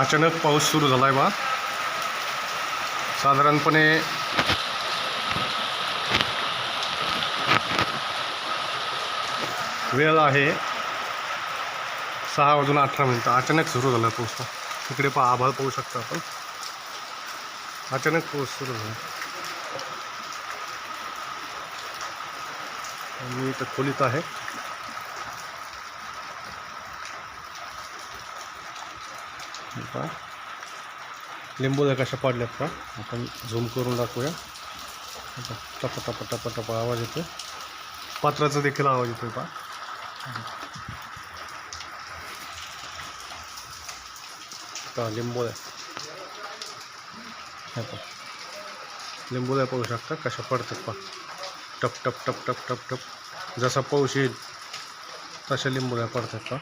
अचानक पाऊस सुरू झाला आहे बा. साधारणपणे वेळ आहे सहा वाजून अठरा मिनटं. अचानक सुरू झाला पाऊस तिकडे पहा आभाळ पाहू शकता आपण. अचानक पाऊस सुरू झाला. मी इथं खोलीत आहे. पहा लिंबूला कशा पडल्यात का? आपण झूम करून दाखवूया. टप टप टप टप आवाज येतो पात्राचा देखील आवाज येतोय पहा. पहा लिंबोळ्या हे पहा. लिंबोळ्या पाहू शकता कशा पडतात पहा. टप टप टप टप टप टप. जसा पाऊस येईल तशा लिंबोळ्या पडतात पहा.